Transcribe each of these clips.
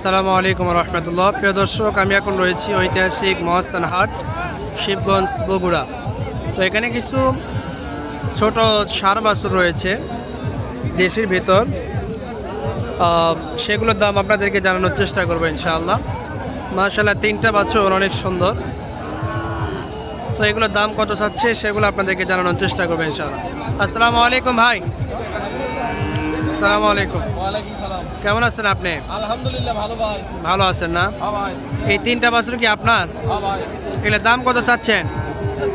আসসালামু আলাইকুম রহমতুল্লাহ। প্রিয় দর্শক, আমি এখন রয়েছি ঐতিহাসিক মহাস্থান হাট শিবগঞ্জ, বগুড়া। তো এখানে কিছু ছোট সার বাছুর রয়েছে দেশের ভিতর। সেগুলোর দাম আপনাদেরকে জানানোর চেষ্টা করব ইনশাআল্লাহ। মার্শাল্লাহ তিনটা বাছুর অনেক সুন্দর। তো এগুলোর দাম কত চাচ্ছে সেগুলো আপনাদেরকে জানানোর চেষ্টা করব ইনশাআল্লাহ। আসসালামু আলাইকুম ভাই। আসসালামু আলাইকুম। ওয়ালাইকুম সালাম। কেমন আছেন আপনি? আলহামদুলিল্লাহ ভালো ভাই। ভালো আছেন না? হ্যাঁ ভাই। এই তিনটা বাছুর কি আপনার? হ্যাঁ ভাই। এগুলোর দাম কত চাচ্ছেন?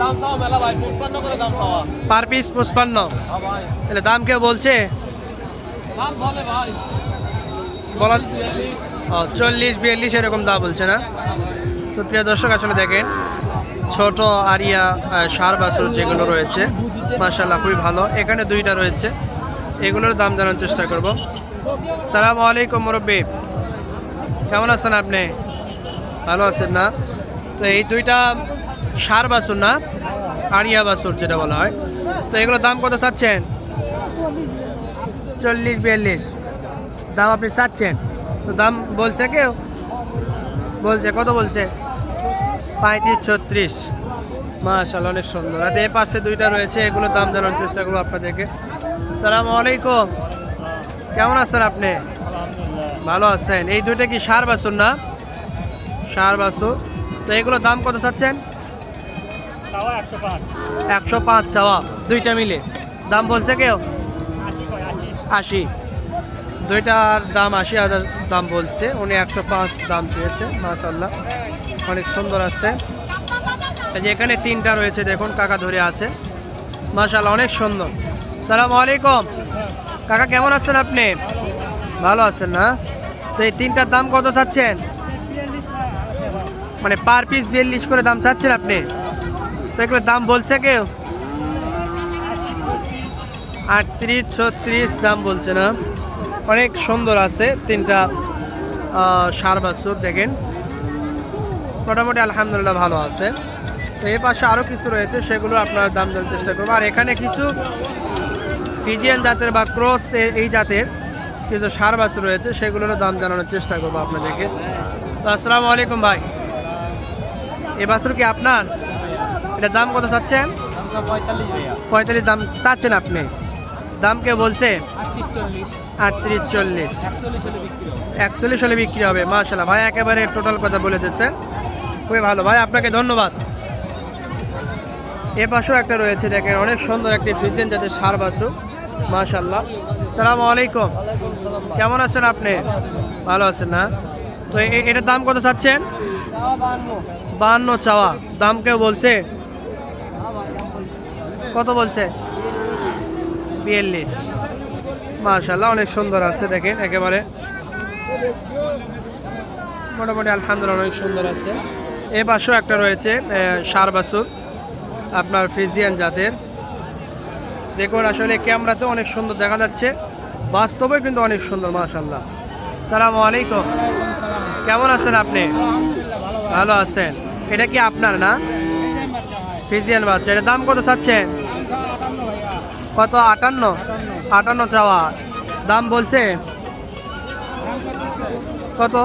দাম চাওয়া মেলা ভাই পুষ্পান্ন করে দাম চাওয়া। পার পিস পঁচপান্ন। হ্যাঁ ভাই। তাহলে দাম কেউ বলছে? দাম বলে ভাই। বলা ও, চল্লিশ বিয়াল্লিশ এরকম দাম বলছে না? তো প্রিয় দর্শক আসলে দেখেন ছোট আরিয়া সার বাছুর যেগুলো রয়েছে মার্শাল্লাহ খুবই ভালো। এখানে দুইটা রয়েছে। এগুলোর দাম জানার চেষ্টা করব। সালাম আলাইকুম মুরব্বী। কেমন আছেন আপনি? ভালো আছেন না? তো এই দুইটা সার বাসুর না আরিয়া বাসুর যেটা বলা হয়। তো এগুলোর দাম কত চাচ্ছেন? চল্লিশ বিয়াল্লিশ। দাম আপনি চাচ্ছেন? তো দাম বলছে কেউ? বলছে, কত বলছে? পঁয়ত্রিশ ছত্রিশ। মাশাল অনেক সুন্দর। আর এর পাশে দুইটা রয়েছে, এগুলোর দাম জানার চেষ্টা করব আপনাদেরকে। সালাম আলাইকুম। কেমন আছেন আপনি? ভালো আছেন। এই দুইটা কি সার বাসুর না? সার বাসুর তো এগুলোর দাম কত চাচ্ছেন? একশো পাঁচ। চাওয়া। দুইটা মিলে। দাম বলছে কেউ? আশি দুইটার দাম আশি হাজার দাম বলছে। উনি একশো পাঁচ দাম চেয়েছে মাশাল্লাহ অনেক সুন্দর আছে। যে এখানে তিনটা রয়েছে দেখুন কাকা ধরে আছে। মাশাল্লাহ অনেক সুন্দর। সালাম আলাইকুম। কাকা, কেমন আছেন আপনি? ভালো আছেন না? তো এই তিনটার দাম কত চাচ্ছেন? মানে পার পিস বিয়াল্লিশ করে দাম চাচ্ছেন আপনি? তো এগুলোর দাম বলছে কেউ? আটত্রিশ, ছত্রিশ দাম বলছে না। অনেক সুন্দর আছে তিনটা সার বাছুর, দেখেন। মোটামুটি আলহামদুলিল্লাহ ভালো আছে। তো এই পাশে আরও কিছু রয়েছে, সেগুলো আপনার দাম দেওয়ার চেষ্টা করব। আর এখানে কিছু ফিজিয়ান জাতের বা ক্রস এই জাতের কিছু সার বাছুর রয়েছে, সেগুলোর দাম জানানোর চেষ্টা করব আপনাদেরকে। তো আসসালামু আলাইকুম ভাই। এ বাছুর কি আপনার? এটা দাম কত চাচ্ছেন? পঁয়তাল্লিশ দাম চাচ্ছেন আপনি। দাম কে বলছে? আটত্রিশ চল্লিশ। একচল্লিশ হলে বিক্রি হবে মার্শাল্লাহ ভাই, একেবারে টোটাল কথা বলে দিচ্ছে। খুবই ভালো। ভাই, আপনাকে ধন্যবাদ। এ পাশেও একটা রয়েছে, দেখেন, অনেক সুন্দর একটি ফ্রিজেন যাতে সার বাসু মাশাল্লাহ সালাম আলাইকুম। কেমন আছেন আপনি? ভালো আছেন না? তো এটার দাম কত চাচ্ছেন? বাহান্ন চাওয়া। দাম কেউ বলছে? কত বলছে? বিয়াল্লিশ। মাশাল্লাহ অনেক সুন্দর আছে, দেখেন, একেবারে। মোটামুটি আলহামদুলিল্লাহ অনেক সুন্দর আছে। এ পাশেও একটা রয়েছে সার বাসুর, আপনার ফ্রিজিয়ান জাতের। দেখুন, আসলে ক্যামেরাতে অনেক সুন্দর দেখা যাচ্ছে। বাস্তবে কিন্তু অনেক সুন্দর মাশাল্লাহ সালাম আলাইকুম। কেমন আছেন আপনি? ভালো আছেন। এটা কি আপনার না? ফিজিয়ান বাচ্চা। এটার দাম কত চাচ্ছেন? কত? আটান্ন? আটান্ন চাওয়া। দাম বলছে? কত?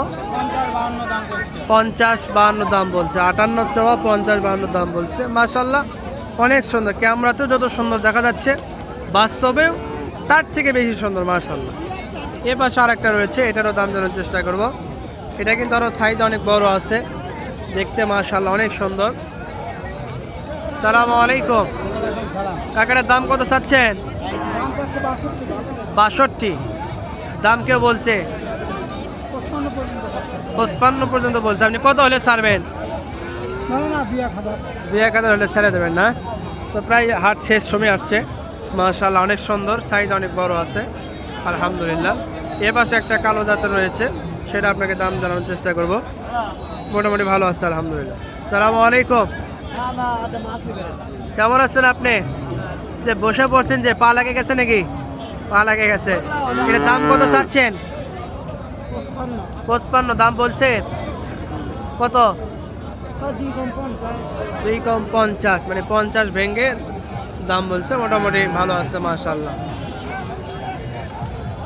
পঞ্চাশ বাহান্ন দাম বলছে। আটান্ন চাওয়া, পঞ্চাশ বাহান্ন দাম বলছে। মাসাল্লাহ অনেক সুন্দর, ক্যামেরাতেও যত সুন্দর দেখা যাচ্ছে, বাস্তবেও তার থেকে বেশি সুন্দর মার্শাল্লাহ এ পাশে আর একটা রয়েছে, এটারও দাম জানার চেষ্টা করব। এটা কিন্তু আরও সাইজ অনেক বড় আছে, দেখতে মার্শাল্লাহ অনেক সুন্দর। সালাম আলাইকুম। কাকারের দাম কত চাচ্ছেন? বাষট্টি। দাম কেউ বলছে। পঁচপান্ন পর্যন্ত বলছে। আপনি কত হলে ছাড়বেন? দুই এক হাজার। হলে ছেড়ে দেবেন না। তো প্রায় হাট শেষ সময় আসছে। মাশাল্লাহ অনেক সুন্দর সাইজ অনেক বড় আছে। আলহামদুলিল্লাহ। এ পাশে একটা কালো জাতের রয়েছে সেটা আপনাকে দাম জানানোর চেষ্টা করব। মোটামুটি ভালো আছে আলহামদুলিল্লাহ। সালাম আলাইকুম। কেমন আছেন আপনি? যে বসে পড়ছেন যে পা লাগে গেছে নাকি? পা লাগে গেছে। এর দাম কত চাচ্ছেন? পঁচপান্ন দাম বলছে। কত? দুই কম পঞ্চাশ মানে পঞ্চাশ ভেঙে দাম বলছে, মোটামুটি ভালো আছে মাশাল্লাহ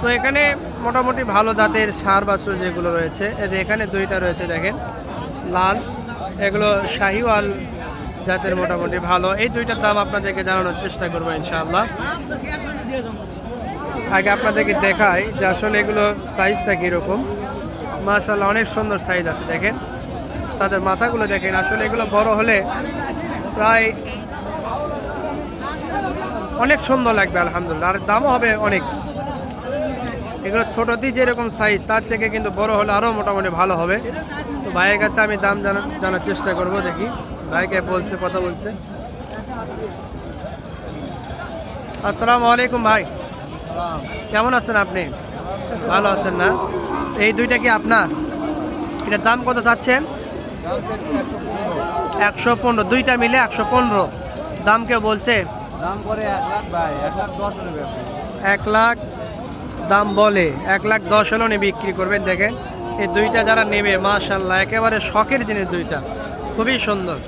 তো এখানে মোটামুটি ভালো জাতের সার বাছুর যেগুলো রয়েছে যে এখানে দুইটা রয়েছে, দেখেন, লাল, এগুলো শাহিওয়াল জাতের মোটামুটি ভালো। এই দুইটার দাম আপনাদেরকে জানানোর চেষ্টা করব, ইনশাআল্লাহ। আগে আপনাদেরকে দেখাই যে আসলে এগুলো সাইজটা কীরকম। মাশাল্লাহ অনেক সুন্দর সাইজ আছে, দেখেন। তাদের মাথাগুলো দেখেন, আসলে এগুলো বড় হলে প্রায় অনেক সুন্দর লাগবে, আলহামদুলিল্লাহ। আর দামও হবে অনেক। এগুলো ছোটতেই যেরকম সাইজ তার থেকে কিন্তু বড় হলে আরও মোটামুটি ভালো হবে। তো ভাইয়ের কাছে আমি দাম জানা, জানার চেষ্টা করব, দেখি। ভাইকে বলছে, কথা বলছে। আসসালামু আলাইকুম ভাই। কেমন আছেন আপনি? ভালো আছেন না? এই দুইটা কি আপনার? এটার দাম কত চাচ্ছেন? একশো পনেরো দুইটা মিলে একশো পনেরো। দাম কেউ বলছে? দাম করে এক লাখ ভাই এক লাখ দশ নেবে এক লাখ দাম বলে এক লাখ দশ হলেও উনি বিক্রি করবেন দেখেন। এই দুইটা যারা নেবে মাশাল্লাহ একেবারে শখের জিনিস দুইটা। খুবই সুন্দর।